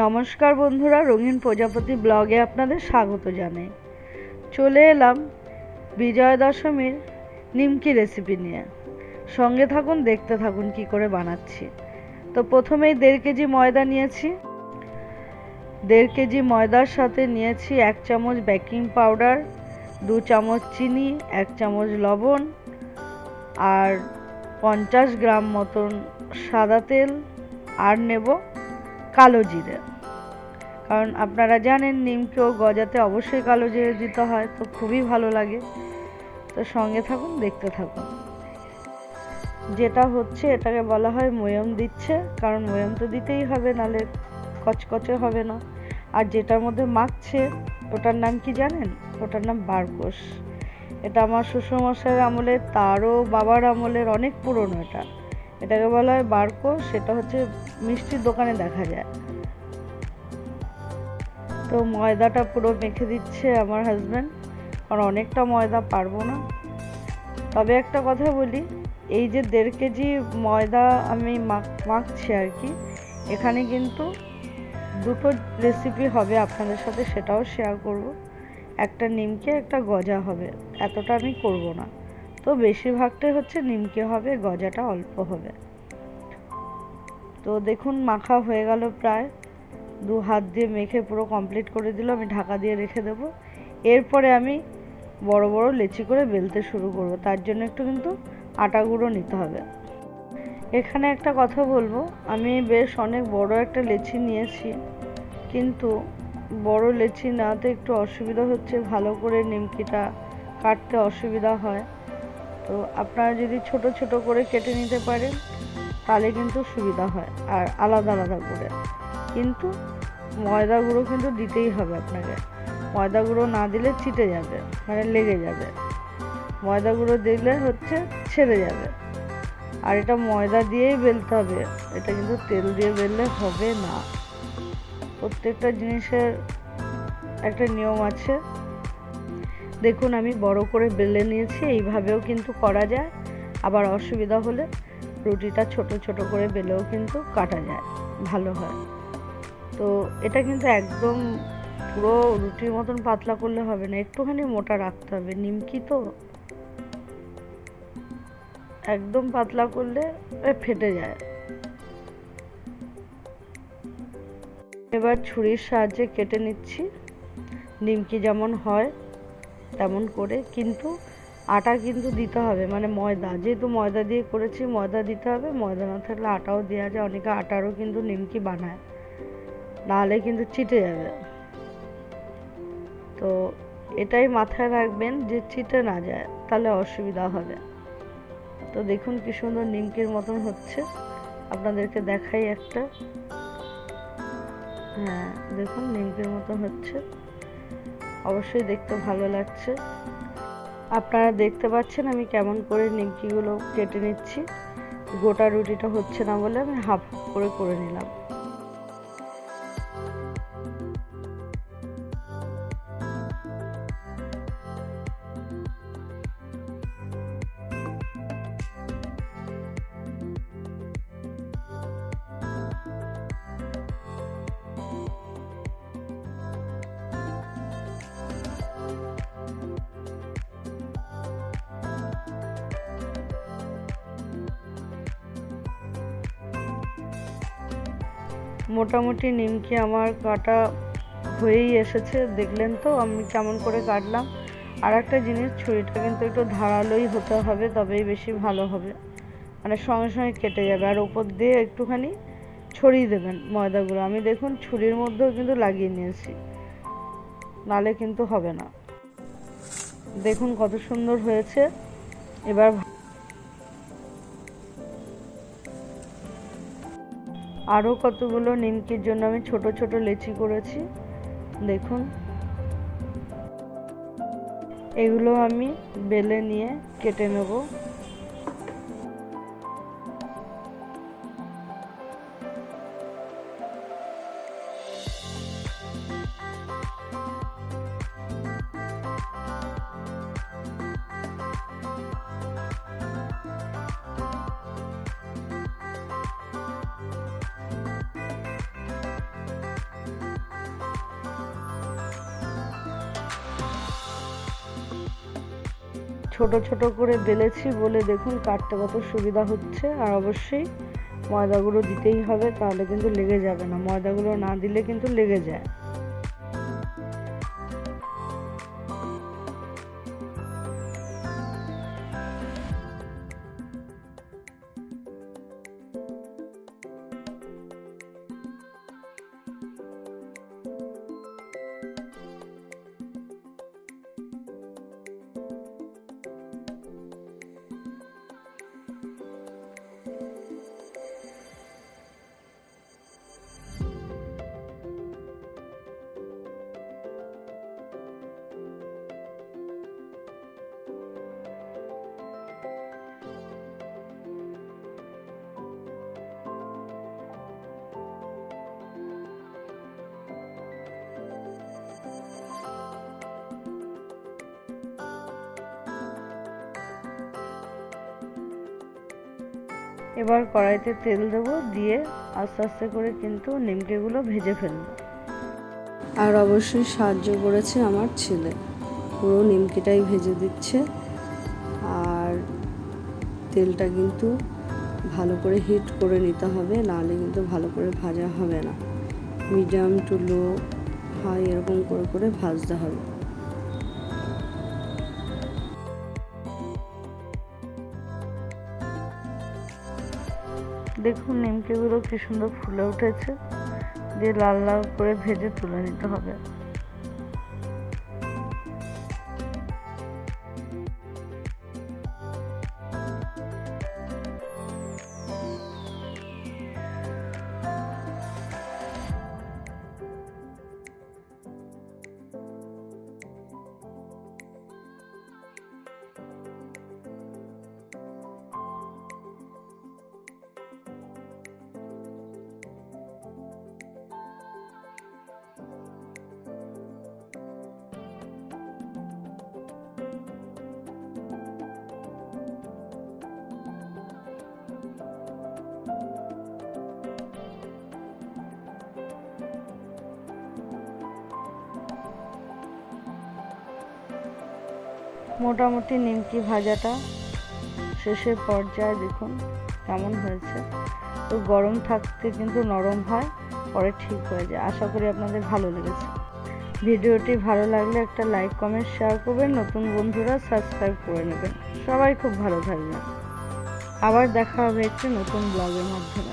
নমস্কার বন্ধুরা, রঙিন প্রজাপতি ব্লগে আপনাদের স্বাগত জানাই। চলে এলাম বিজয়া দশমীর নিমকি রেসিপি নিয়ে। সঙ্গে থাকুন, দেখতে থাকুন কি করে বানাচ্ছি। তো প্রথমেই দেড় কেজি ময়দা নিয়েছি। দেড় কেজি ময়দার সাথে নিয়েছি এক চামচ বেকিং পাউডার দু চামচ চিনি, এক চামচ লবণ আর পঞ্চাশ গ্রাম মতন সাদা তেল। আর নেব কালো জিরে। কারণ আপনারা জানেন নিমকেও গজাতে অবশ্যই কালো জিরে দিতে হয়, তো খুবই ভালো লাগে। তো সঙ্গে থাকুন, দেখতে থাকুন। যেটা হচ্ছে, এটাকে বলা হয় ময়ম দিচ্ছে, কারণ ময়ম তো দিতেই হবে, নালে কচকচে হবে না। আর যেটার মধ্যে মাখছে, ওটার নাম কি জানেন? ওটার নাম বারকোষ এটা আমার শ্বশুরমশাইয়ের আমলে, তারও বাবার আমলের অনেক পুরনো এটা। এটাকে বলা হয় বারকো সেটা হচ্ছে মিষ্টির দোকানে দেখা যায়। তো ময়দাটা পুরো মেখে দিচ্ছে আমার হাজব্যান্ড কারণ অনেকটা ময়দা পারব না। তবে একটা কথা বলি, এই যে দেড় কেজি ময়দা আমি মাখছি আর কি, এখানে কিন্তু দুটো রেসিপি হবে আপনাদের সাথে, সেটাও শেয়ার করব। একটা নিমকে, একটা গজা হবে, এতটা আমি করব না। তো বেশিরভাগটাই হচ্ছে নিমকে হবে, গজাটা অল্প হবে। তো দেখুন, মাখা হয়ে গেল প্রায়। দু হাত দিয়ে মেখে পুরো কমপ্লিট করে দিল আমি ঢাকা দিয়ে রেখে দেব। এরপরে আমি বড় বড় লেচি করে বেলতে শুরু করব। তার জন্য একটু কিন্তু আটা গুঁড়ো নিতে হবে। এখানে একটা কথা বলব, আমি বেশ অনেক বড় একটা লেচি নিয়েছি, কিন্তু বড় লেচি নাতে একটু অসুবিধা হচ্ছে, ভালো করে নিমকিটা কাটতে অসুবিধা হয়। তো আপনারা যদি ছোট ছোট করে কেটে নিতে পারেন, তাহলে কিন্তু সুবিধা হয়, আর আলাদা আলাদা করে। কিন্তু ময়দা গুঁড়ো কিন্তু দিতেই হবে আপনাকে। ময়দা গুঁড়ো না দিলে চিটে যাবে মানে লেগে যাবে। ময়দা গুঁড়ো দিলে হচ্ছে ছেড়ে যাবে। আর এটা ময়দা দিয়েই বেলতে হবে, এটা কিন্তু তেল দিয়ে বেললে হবে না। প্রত্যেকটা জিনিসের একটা নিয়ম আছে দেখুন, আমি বড় করে বেলে নিয়েছি, এইভাবেও কিন্তু করা যায়। আবার অসুবিধা হলে রুটিটা ছোট ছোট করে বেলেও কিন্তু কাটা যায়, ভালো হয়। তো এটা কিন্তু একদম পুরো রুটির মতন পাতলা করলে হবে না, একটুখানি মোটা রাখতে হবে, নিমকি তো। একদম পাতলা করলে ফেটে যায়। এবার ছুরির সাহায্যে কেটে নিচ্ছি, নিমকি যেমন হয়। তেমন করে, কিন্তু আটা কিন্তু দিতে হবে। মানে ময়দা, যেহেতু ময়দা দিয়ে করেছি, ময়দা দিতে হবে। ময়দা না থাকলে আটাও দেওয়া যায়। অনেকে আটারও কিন্তু নিমকি বানায়। নাহলে কিন্তু চিটে যাবে। তো এটাই মাথায় রাখবেন যে চিটে না যায়, তাহলে অসুবিধা হবে। তো দেখুন কি সুন্দর নিমকির মতন হচ্ছে। আপনাদেরকে দেখাই একটা। হ্যাঁ দেখুন নিমকির মতন হচ্ছে। অবশ্যই দেখতে ভালো লাগছে। আপনারা দেখতে পাচ্ছেন আমি কেমন করে নিমকিগুলো কেটে নিচ্ছি। গোটা রুটিটা হচ্ছে না বলে আমি হাফ করে করে নিলাম। মোটামুটি নিমকি আমার কাটা হয়েই এসেছে, দেখলেন তো? আমি কেমন করে কাটলাম। আর একটা জিনিস, ছুরিটা কিন্তু একটু ধারালোই হতে হবে, তবেই বেশি ভালো হবে। মানে সঙ্গে সঙ্গে কেটে যাবে। আর ওপর দিয়ে একটুখানি ছড়িয়ে দেবেন ময়দাগুলো। আমি দেখুন, ছুরির মধ্যেও কিন্তু লাগিয়ে নিয়েছি। নালে কিন্তু হবে না। দেখুন কত সুন্দর হয়েছে। এবার আরও কতগুলো নিমকির জন্য আমি ছোট ছোট লেচি করেছি। দেখুন। এগুলো আমি বেলে নিয়ে কেটে নেব। ছোট ছোট করে বেলেছি বলে দেখুন কাটতে কত সুবিধা হচ্ছে। আর অবশ্যই ময়দাগুলো দিতেই হবে, তাহলে কিন্তু লেগে যাবে না। ময়দাগুলো না দিলে কিন্তু লেগে যায়। এবার কড়াইতে তেল দেবো, দিয়ে আস্তে আস্তে করে কিন্তু নিমকেগুলো ভেজে ফেলব। আর অবশ্যই সাহায্য করেছে আমার ছেলে। পুরো নিমকিটাই ভেজে দিচ্ছে। আর তেলটা কিন্তু ভালো করে হিট করে নিতে হবে, নাহলে কিন্তু ভালো করে ভাজা হবে না। মিডিয়াম টু লো, হাই এরকম করে করে ভাজতে হবে। দেখুন নিমকিগুলো কি সুন্দর ফুলে উঠেছে। দিয়ে লাল লাল করে ভেজে তুলে নিতে হবে। মোটামুটি নিমকি ভাজাটা শেষের পর্যায়ে দেখুন কেমন হয়েছে। তো গরম থাকতে কিন্তু নরম হয়, পরে ঠিক হয়ে যায়। আশা করি আপনাদের ভালো লেগেছে। ভিডিওটি ভালো লাগলে একটা লাইক, কমেন্ট, শেয়ার করবেন। নতুন বন্ধুরা সাবস্ক্রাইব করে নেবেন। সবাই খুব ভালো থাকবেন। আবার দেখা হবে একটি নতুন ব্লগের মাধ্যমে।